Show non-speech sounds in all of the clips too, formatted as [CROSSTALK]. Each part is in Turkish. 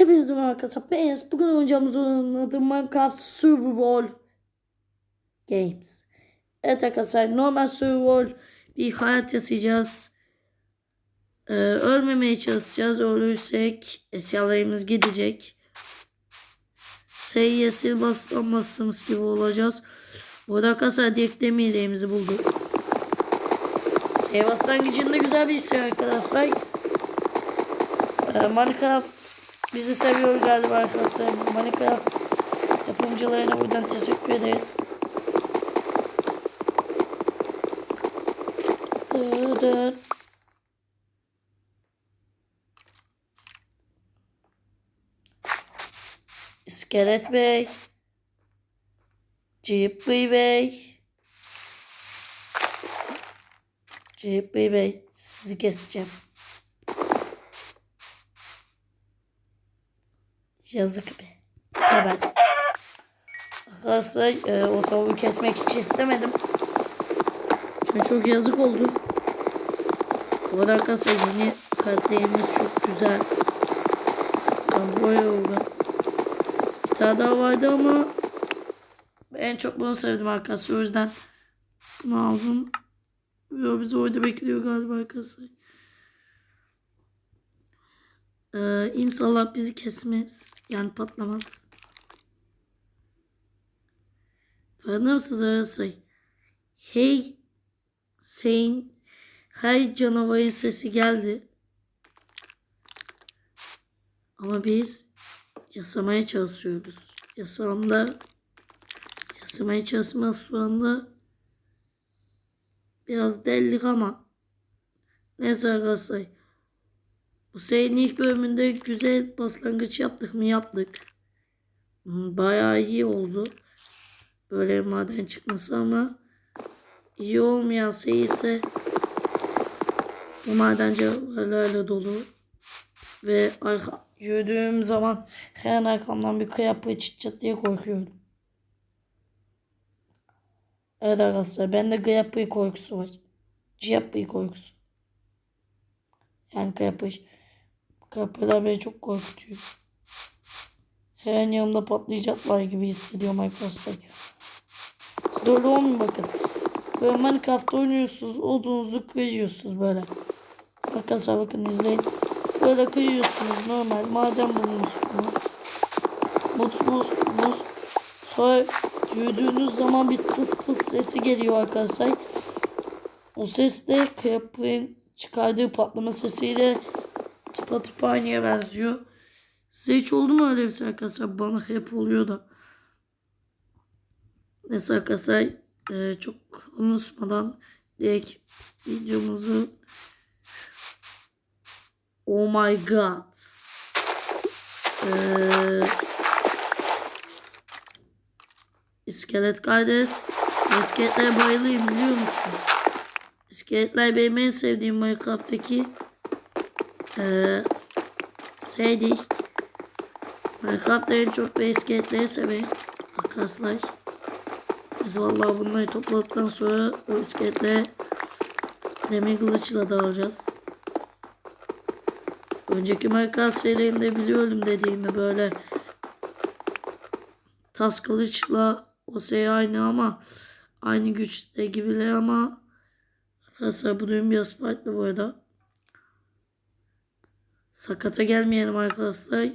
Hepinize merhaba arkadaşlar. Ben Enes. Bugün oynayacağımız oyunun adı Minecraft Survival Games. Evet arkadaşlar normal survival bir hayat yaşayacağız. Ee, ölmemeye çalışacağız. Ölürsek eşyalarımız gidecek. Sayıya sil baslanmasımız gibi olacağız. Burada arkadaşlar direkt demirlerimizi bulduk. Şey başlangıcında güzel bir şey arkadaşlar. Ee, Minecraft bizi seviyor galiba arkadaşlar. Minecraft yapımcılarına buradan teşekkür ederiz. Dı İskelet Bey. Cipri Bey. Cipri Bey. Sizi keseceğim. Yazık be. Geber. Arkadaşlar e, o tavuğu kesmek hiç istemedim. Çünkü çok yazık oldu. Bu arada arkadaşlar yeni karakterimiz çok güzel. Ben böyle oldu. Bir tane daha vardı ama en çok bunu sevdim arkadaşlar. O yüzden bunu aldım. Yo, bizi orada bekliyor galiba arkadaşlar. Ee, inşallah bizi kesmez. Yani patlamaz. Farkında mısınız arkadaşlar? Hey Sein her canavarın sesi geldi. Ama biz yasamaya çalışıyoruz. Yasamda yasamaya çalışma şu anda biraz delilik ama neyse arkadaşlar. Bu serinin ilk bölümünde güzel başlangıç yaptık mı yaptık. Bayağı iyi oldu. Böyle maden çıkması ama iyi olmayan şey ise bu maden cevherlerle dolu. Ve arka, yürüdüğüm zaman her arkamdan bir kıyapı çıtçat diye korkuyorum. Evet arkadaşlar bende gıyapı korkusu var. Ciyapı korkusu. Yani kıyapı. Kıyapılar beni çok korkutuyor. Her an yanımda patlayacaklar gibi hissediyorum arkadaşlar. Böyle olmuyor bakın. Böyle Minecraft oynuyorsunuz. Odunuzu kıyıyorsunuz böyle. Arkadaşlar bakın izleyin. Böyle kıyıyorsunuz normal. Maden bulmuşsunuz. Mutlusunuz. Sonra yürüdüğünüz zaman bir tıs tıs sesi geliyor arkadaşlar. O ses de Creeper'ın çıkardığı patlama sesiyle tıpatıp aynıya benziyor. Size hiç oldu mu öyle bir şey arkadaşlar? Bana hep oluyor da. Neyse arkadaşlar e, çok konuşmadan direkt videomuzu Oh my god. Ee, iskelet kardeş. İskeletlere bayılayım biliyor musun? İskeletler benim en sevdiğim Minecraft'taki ee, şey değil. Minecraft'ta en çok ben iskeletleri severim. Arkadaşlar. Biz vallahi bunları topladıktan sonra o iskeletlere demir kılıçla dağılacağız. Önceki Minecraft serilerimde biliyorum dediğimi böyle tas kılıçla o şey aynı ama aynı güçte gibiler ama arkadaşlar bu düğün biraz farklı bu arada. Sakata gelmeyelim arkadaşlar.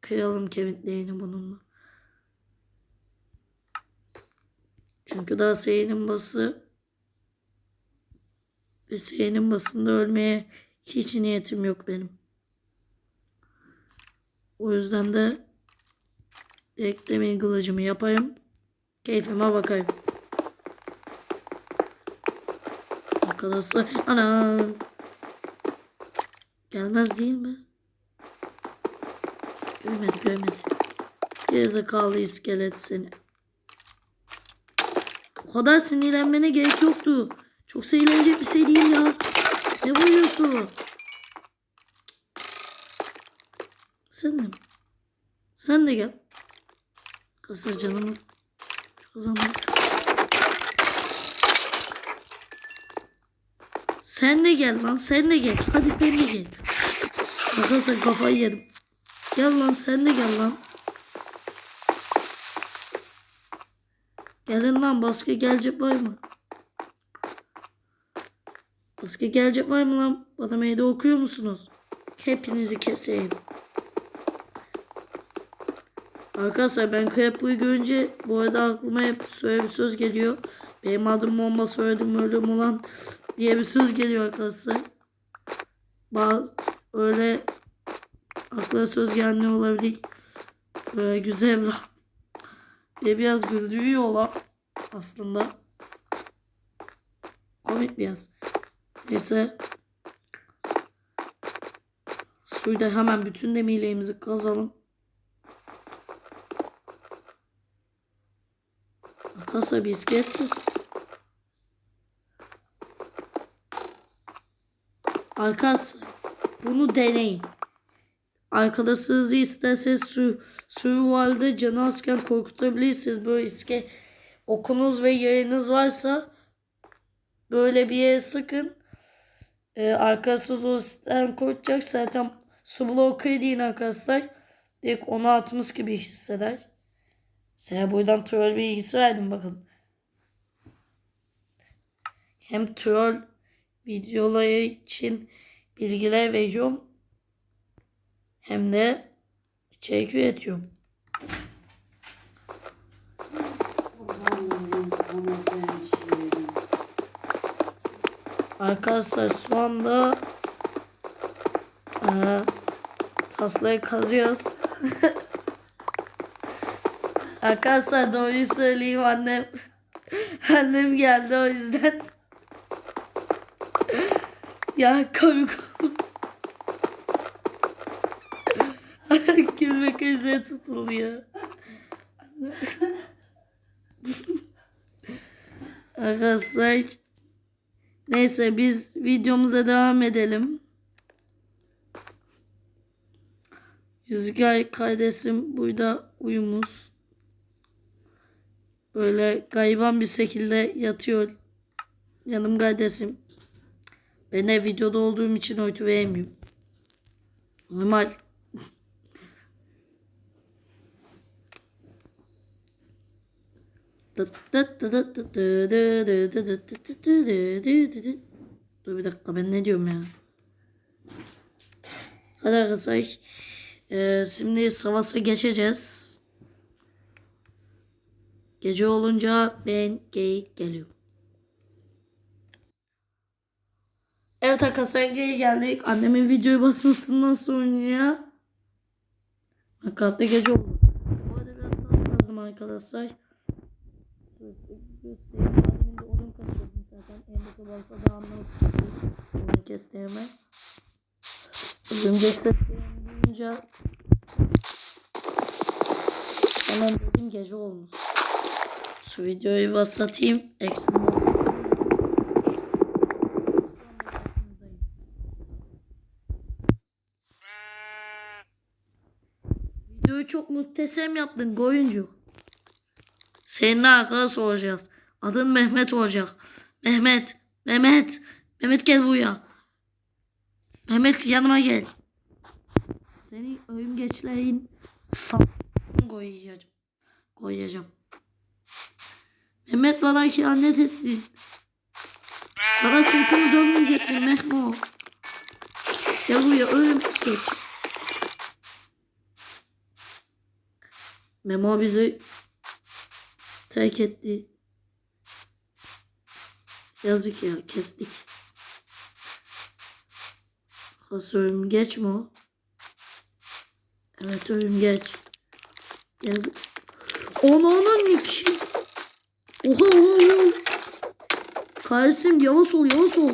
Kıyalım kemiklerini bununla. Çünkü daha Seyin'in bası ve Seyin'in basında ölmeye hiç niyetim yok benim. O yüzden de demir kılıcımı yapayım. Keyfime bakayım. Arkadaşlar ana gelmez değil mi? Görmedi görmedi. Gerizekalı iskelet seni. O kadar sinirlenmene gerek yoktu. Çok sinirlenecek bir şey değil ya. Ne vuruyorsun? Sen de mi? Sen de gel. Kısa canımız çok azaldı. Sen de gel lan sen de gel. Hadi sen de gel. Arkadaşlar kafayı yedim. Gel lan sen de gel lan. Gelin lan başka gelecek var mı? Başka gelecek var mı lan? Bana meyde okuyor musunuz? Hepinizi keseyim. Arkadaşlar ben Krepbu'yu görünce bu arada aklıma hep şöyle bir söz geliyor. Benim adım bomba söyledim ölüm ulan diye bir söz geliyor arkadaşlar. Bazı öyle akla söz gelmiyor olabilir. Böyle güzel bir laf. Ve biraz güldürüyor laf aslında. Komik biraz. Neyse. Suyda hemen bütün demirlerimizi kazalım. Arkadaşlar bisikletsiz. Arkadaşlar bunu deneyin. Arkadaşınızı isterseniz su, survival'de canı azken korkutabilirsiniz. Böyle iske okunuz ve yayınız varsa böyle bir yere sıkın. Ee, arkadaşınız o siteden korkacak. Zaten su blocker deyin arkadaşlar. Direkt onu atmış gibi hisseder. Sana buradan troll bilgisi verdim bakın. Hem troll videoları için bilgiler veriyorum. Hem de içerik üretiyorum. Arkadaşlar şu anda eee taslayı kazıyoruz. [LAUGHS] Arkadaşlar doğruyu söyleyeyim annem [LAUGHS] annem geldi o yüzden. Ya komik oldu. [LAUGHS] Gülme krize tutuldu ya. [LAUGHS] Arkadaşlar Neyse biz videomuza devam edelim. Rüzgar kardeşim burada uyumuş. Böyle gayban bir şekilde yatıyor. Canım kardeşim. Ben de videoda olduğum için oytu veremiyorum. Normal. Dur bir dakika ben ne diyorum ya. Hadi arkadaşlar. Ee, şimdi savaşa geçeceğiz. Gece olunca ben geyik geliyorum. Evet arkadaşlar geri geldik. Annemin videoyu basmasından sonra Makapta gece oldu. Bu arada biraz daha lazım arkadaşlar. Göstereyim. Annemin de odun kaçırdım zaten. Endeki balta da anlamıştım. Odun kestiğimi. Örümcek seslerini duyunca hemen dedim gece olmuş. Şu videoyu basatayım. Eksin Videoyu çok muhteşem yaptın koyuncu. Seninle arkadaş olacağız. Adın Mehmet olacak. Mehmet. Mehmet. Mehmet gel buraya. Mehmet yanıma gel. Seni örümgeçlerin sapını koyacağım. Koyacağım. Mehmet bana ihanet etti. Bana sırtını dönmeyecektin Mehmo. Gel buraya örümgeç. Memo bizi terk etti. Yazık ya kestik. Kas örümgeç mi o? Evet örümgeç. Gel. Ananın iki. Oha oha oha. Kardeşim yavaş ol yavaş ol.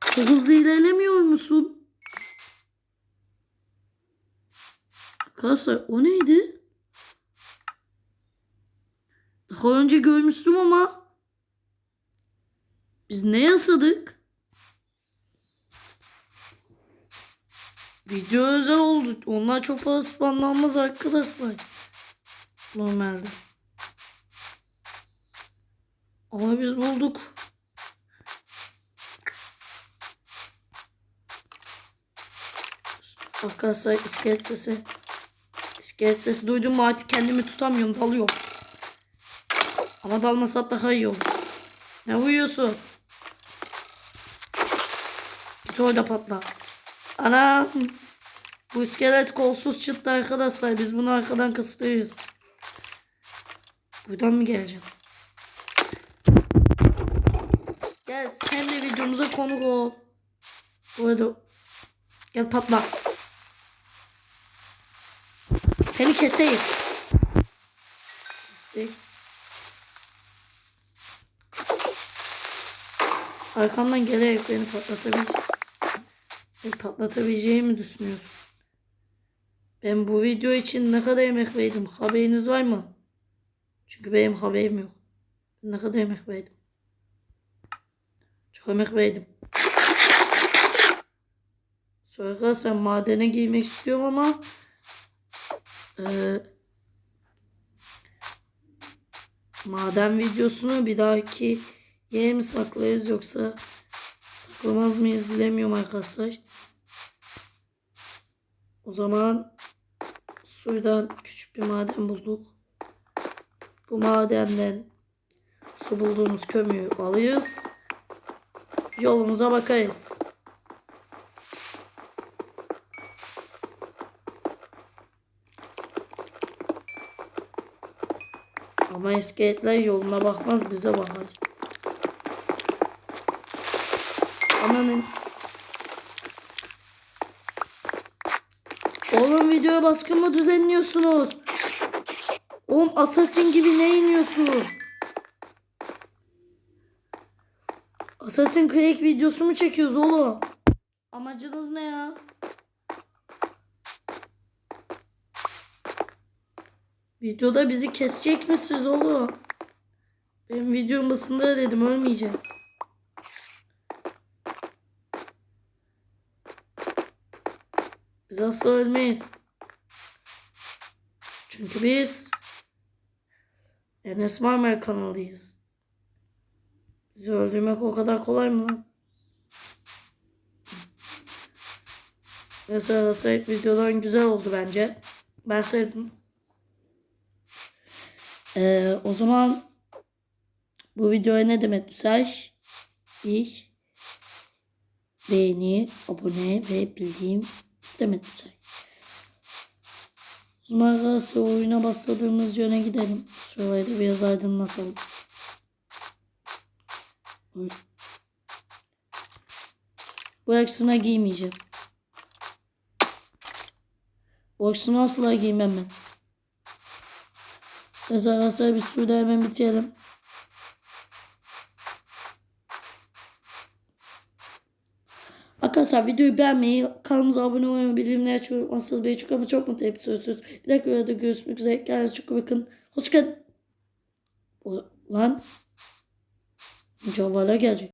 Çok hızlı ilerlemiyor musun? Arkadaşlar o neydi? Daha önce görmüştüm ama biz ne yasadık? Video özel oldu. Onlar çok fazla spamlanmaz arkadaşlar. Normalde. Ama biz bulduk. Arkadaşlar iskelet sesi. İskelet sesi duydum mu artık kendimi tutamıyorum dalıyorum. Ama dalmasak daha iyi olur. Ne uyuyorsun? Git orada patla. Ana bu iskelet kolsuz çıktı arkadaşlar. Biz bunu arkadan kısıtlıyoruz. Buradan mı geleceğim? Gel sen de videomuza konuk ol. Burada. Gel patla. Seni keseyim. Kestik. Arkamdan gelerek beni patlatabilecek. Beni patlatabileceğimi mi düşünüyorsun? Ben bu video için ne kadar emek verdim? Haberiniz var mı? Çünkü benim haberim yok. Ne kadar emek verdim? Çok emek verdim. Sonra sen madene girmek istiyorum ama eee, maden videosunu bir dahaki yere mi saklayız yoksa saklamaz mıyız bilemiyorum arkadaşlar. O zaman suydan küçük bir maden bulduk. Bu madenden su bulduğumuz kömüğü alırız. Yolumuza bakarız. Ama iskeletler yoluna bakmaz bize bakar. Ananın. Oğlum videoya baskın mı düzenliyorsunuz? Oğlum assassin gibi ne iniyorsun? Assassin Creed videosu mu çekiyoruz oğlum? Amacınız ne ya? Videoda bizi kesecek misiniz oğlum? Benim videom basında dedim ölmeyeceğiz. Biz asla ölmeyiz. Çünkü biz Enes Marmara kanalıyız. Bizi öldürmek o kadar kolay mı lan? Mesela Sait videoların güzel oldu bence. Ben sevdim. Ee, o zaman bu videoya ne demek mesaj? Bir beğeni, abone ve bildiğim istemek mesaj. O zaman arkadaşlar oyuna başladığımız yöne gidelim. Şurayı biraz aydınlatalım. Bu aksına giymeyeceğim. Bu aksını asla giymem ben. Neyse arkadaşlar biz şurada hemen bitirelim. Arkadaşlar videoyu beğenmeyi, kanalımıza abone olmayı, bildirimleri açmayı unutmazsanız beni çok ama çok mutlu ediyorsunuz. Bir dahaki videoda görüşmek üzere. Kendinize çok bakın. Hoşçakalın. Lan. Cavvala gelecek.